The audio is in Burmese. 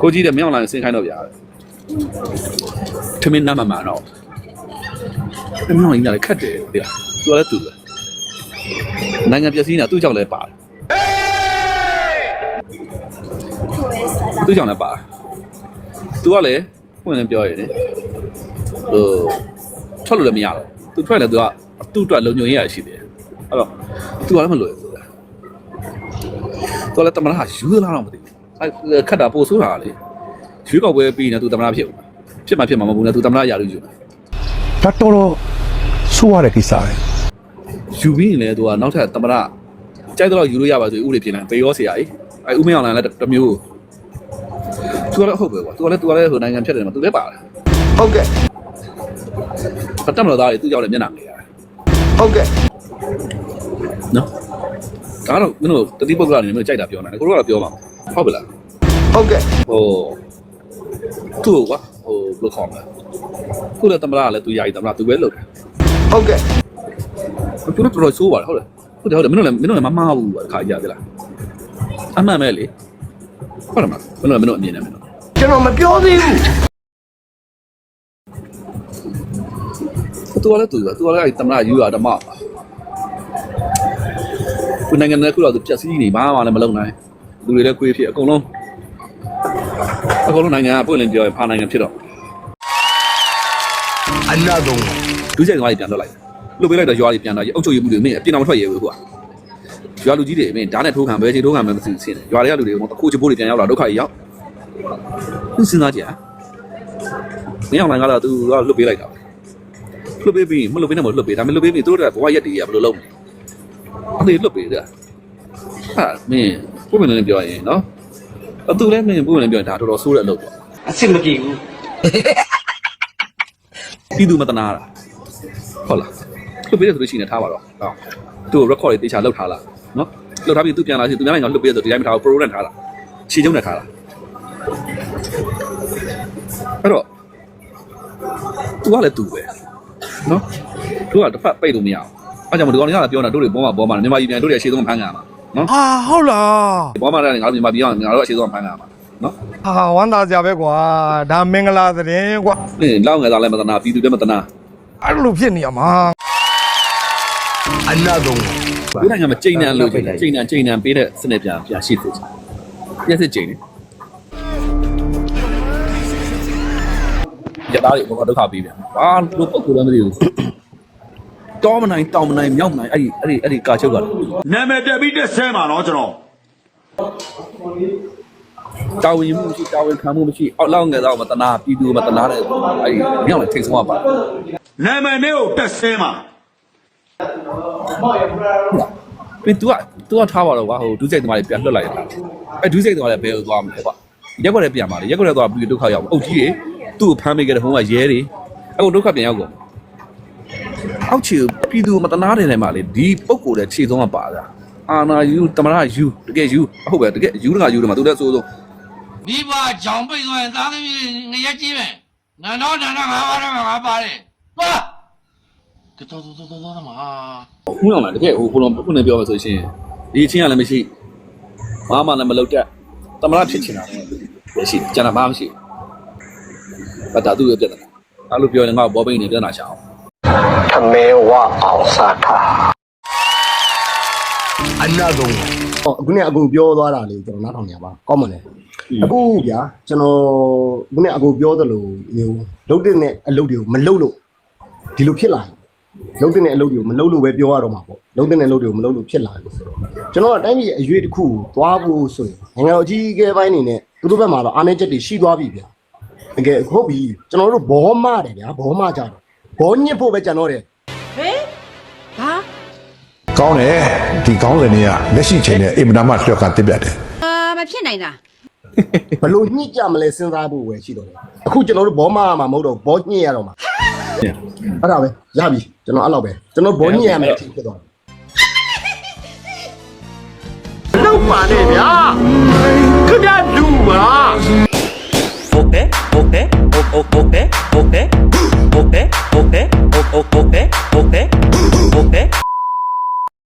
ကိုကြီးတဲ့မင်းအွန်လိုင်းဆင်းခိုင်းတော့ဗျာထမင်းနားမမှန်တော့မင်းအွန်လိုင်းကလည်းခက်တယ်ဗျာသူကလည်းသူပဲနိုင်ငံပျက်စီးနေတာသူ့ကြောင့်လည်းပါတယ်သူ့ကြောင့်လည်းပါတယ်သူကလည်းဖွင့်လည်းပြောရတယ်ဟိုထွက်လို့လည်းမရတော့သူထွက်လည်းသူကသူ့အတွက်လုံခြုံရေးရရှိတယ်အဲ့တော့သူကလည်းမလွယ်ဘူးသူကလည်းတမန်ဟာယူလာတော့မသိဘူးအဲ့ ခက်တာပို့ဆိုးတာလေရွေးကောက်ပွဲပြီးနေသူတမန်ဖြစ်ဘူးဖြစ်မှဖြစ်မှာမဟုတ်ဘူးလေသူတမန်ရာလို့ယူတာဒါတော်တော်ဆိုးရတဲ့ကိစ္စပဲယူပြီးရင်လည်းသူကနောက်ထပ်တမန်ကြိုက်တော့ယူလို့ရပါဆိုဥပဒေပြင်လာပေရောဆရာကြီးအဲ့ဥမင်းအောင်လည်းတစ်မျိုးသူကလည်းဟုတ်ပဲကွာသူကလည်းသူကလည်းဟိုနိုင်ငံဖြစ်တယ်မှာသူလည်းပါတယ်ဟုတ်ကဲ့ပတ်တက်မလို့သားတွေသူကြောင့်လည်းမျက်နှာနေရတယ်ဟုတ်ကဲ့နော်ဒါတော့မင်းတို့တတိပုဂ္ဂလအနေနဲ့မင်းတို့ကြိုက်တာပြောနေတယ်ကိုတို့ကတော့ပြောမှာဟုတ် ပြီလားဟုတ်ကဲ့ဟိုသူ့ကွာဟိုဘယ်လိုခေါ်မလဲခုလည်းတမလားလည်းသူယာယီတမလားသူပဲလုပ်တယ်ဟုတ်ကဲ့သူတို့တော်တော်ဆိုးပါတယ်ဟုတ်လားဟုတ်တယ်ဟုတ်တယ်မင်းတို့လည်းမင်းတို့လည်းမမှားဘူးကွာခါကြရလားအမှန်ပဲလေဟုတ်တယ်မလားမင်းတို့လည်းမင်းတို့အမြင်နဲ့မင်းတို့ကျွန်တော်မပြောသေးဘူးသူကလည်းသူကသူကလည်းအဲ့တမလားယူရဓမ္မခုနိုင်ငံနဲ့ခုတော့သူပြက်စီးနေဘာမှလည်းမလုပ်နိုင် လူတွေလည်းခွေးဖြစ်အကုန်လုံးအကုန်လုံးနိုင်ငံကပွင့်လင်းပြောရင်ဖာနိုင်ငံဖြစ်တော့အနာတော့ဒုစရိုက်သွားပြန်လွတ်လိုက်လွတ်ပေးလိုက်တော့ရွာကြီးပြန်တော့အုပ်ချုပ်ရေးမှုတွေမင်းအပြင်အောင်မထွက်ရဘူးကွာရွာလူကြီးတွေမင်းဓာတ်နဲ့ထိုးခံပဲချိန်ထိုးခံပဲမသိဘူးဆင်းတယ်ရွာတွေကလူတွေကအခုချိုးပိုးတွေပြန်ရောက်လာဒုက္ခကြီးရောက်သူစဉ်းစားကြည့်ဟာမင်းအောင်လိုင်းကတော့သူကလွတ်ပေးလိုက်တာလွတ်ပေးပြီးမလွတ်ပေးနဲ့မလွတ်ပေးဒါပေမဲ့လွတ်ပေးပြီးသူတို့ကဘဝရက်တည်ရဘယ်လိုလုပ်မလဲအဲ့ဒီလွတ်ပေးတာဟာမင်း ပုံမှန်လည်းပြောရင်နော်အတူလည်းမင်းပုံမှန်လည်းပြောရင်ဒါတော်တော်ဆိုးတဲ့အလုပ်ပေါ့အဆင်မပြေဘူးပြည်သူမတနာတာဟုတ်လားလွတ်ပေးတယ်ဆိုလို့ရှိရင်ထားပါတော့ဟုတ်သူ့ record တွေတေချာလောက်ထားလားနော်လောက်ထားပြီးသူပြန်လာစီသူများနိုင်ငံလွတ်ပေးတယ်ဆိုဒီတိုင်းမထားဘူး pro နဲ့ထားတာခြေကျုံနဲ့ထားတာအဲ့တော့ तू ကလည်း तू ပဲနော်သူကတစ်ဖက်ပိတ်လို့မရအောင်အဲ့ကြောင့်ဒီကောင်တွေကလည်းပြောနေတာတို့တွေဘောမှာဘောမှာမြန်မာပြည်ပြန်တို့တွေအခြေဆုံးဖမ်းကြမှာ နော်ဟာဟုတ်လားဘောမှာလည်းငါတို့မြန်မာပြည်အောင်ငါတို့အခြေဆုံးဖမ်းကြမှာနော်ဟာဝမ်းသာစရာပဲကွာဒါမင်္ဂလာသတင်းကွာနင်လောက်ငယ်သားလည်းမတနာပြည်သူလည်းမတနာအဲ့လိုဖြစ်နေရမှာအနာတော့ဒီနိုင်ငံမှာချိန်နံလို့ချိန်နံချိန်နံပေးတဲ့စနစ်ပြန်ပြန်ရှိသေးတယ်ပြည့်စစ်ချိန်နေရသားတွေဘောဒုက္ခပေးပြန်ဘာလို့ပုတ်ကိုလည်းမသိဘူး တောမနိုင်တောင်မနိုင်မြောက်မနိုင်အဲ့ဒီအဲ့ဒီအဲ့ဒီကာချုပ်ကလည်းနာမည်တက်ပြီးတက်ဆဲမှာနော်ကျွန်တော်တာဝန်ယူမှုမရှိတာဝန်ခံမှုမရှိအောက်လောက်ငယ်သားမတနာပြည်သူမတနာတဲ့အဲ့ဒီမြောက်လည်းထိတ်ဆုံးပါနာမည်နဲ့ကိုတက်ဆဲမှာပြင် तू က तू ကထားပါတော့ကွာဟိုဒုစိတ်သမားတွေပြန်လွတ်လိုက်တာအဲ့ဒုစိတ်သမားတွေဘယ်ကိုသွားမလဲကွာရက်ွက်လည်းပြန်ပါလေရက်ွက်လည်းသွားပြီးဒုက္ခရောက်အုတ်ကြီးတွေသူ့ကိုဖမ်းမိခဲ့တဲ့ဟိုကရဲတွေအခုဒုက္ခပြန်ရောက်ကုန် အောက်ချီပြည်သူမတနာတယ်လည်းမလေဒီပုံကိုယ်တဲ့ခြေဆုံးကပါတာအာနာယူတမရယူတကယ်ယူဟုတ်ပဲတကယ်ယူတကယူတယ်မှာသူလည်းအစိုးဆုံးမိဘကြောင်ပိတ်သွားရင်သားသမီးငရက်ကြီးပဲငါတော့ဒါနငါပါတယ်ငါပါတယ်သွားကတော့တော့တော့တော့မှာခုနကတကယ်ဟိုခုနခုနပြောမှဆိုရှင်ဒီချင်းကလည်းမရှိဘာမှလည်းမလုပ်တတ်တမရဖြစ်ချင်တာလည်းရှိကျန်တာဘာမှမရှိဘာသာသူ့ရဲ့ပြဿနာအဲ့လိုပြောရင်ငါဘောပိန်နေပြဿနာချအောင်ထ မဲဝအောင်စားတာအနာတော့ဟောအခုနဲ့အကူပြောသွားတာလေးကျွန်တော်နားထောင်နေရပါကောင်းမလဲအခုဗျာကျွန်တော်ခုနဲ့အကူပြောသလိုမျိုးလုံးတဲ့နဲ့အလုပ်တွေကိုမလုပ်လို့ဒီလိုဖြစ်လာတယ်လုံးတဲ့နဲ့အလုပ်တွေကိုမလုပ်လို့ပဲပြောရတော့မှာပေါ့လုံးတဲ့နဲ့အလုပ်တွေကိုမလုပ်လို့ဖြစ်လာတယ်ဆိုတော့ကျွန်တော်ကတိုင်းပြည်အရွေးတစ်ခုကိုသွားဖို့ဆိုရင်နိုင်ငံတော်အကြီးအကဲပိုင်းနေနဲ့သူတို့ဘက်မှာတော့အားနည်းချက်တွေရှိသွားပြီဗျာတကယ်ဟုတ်ပြီကျွန်တော်တို့ဘောမတယ်ဗျာဘောမကြတော့ ဘောညစ်ဖို့ပဲကြံတော့တယ်ကောင်းတယ်ဒီကောင်းစဉ်တွေကလက်ရှိချိန်နဲ့အင်မတန်မှလျှော့ကန်တက်ပြတ်တယ်အာမဖြစ်နိုင်တာဘလို့ညှစ်ကြမလဲစဉ်းစားဖို့ပဲရှိတော့တယ်အခုကျွန်တော်တို့ဘောမမှာမဟုတ်တော့ဘောညှစ်ရတော့မှာအဲ့ဒါပဲရပြီကျွန်တော်အဲ့လောက်ပဲကျွန်တော်ဘောညှစ်ရမယ်အထိဖြစ်သွားတယ်လောက်ပါနဲ့ဗျာခင်ဗျာလူပါ Okay, okay, okay, okay, okay, okay, okay, okay,